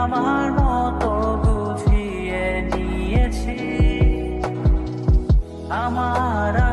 আমার মতো গুছিয়ে নিয়েছি। আমার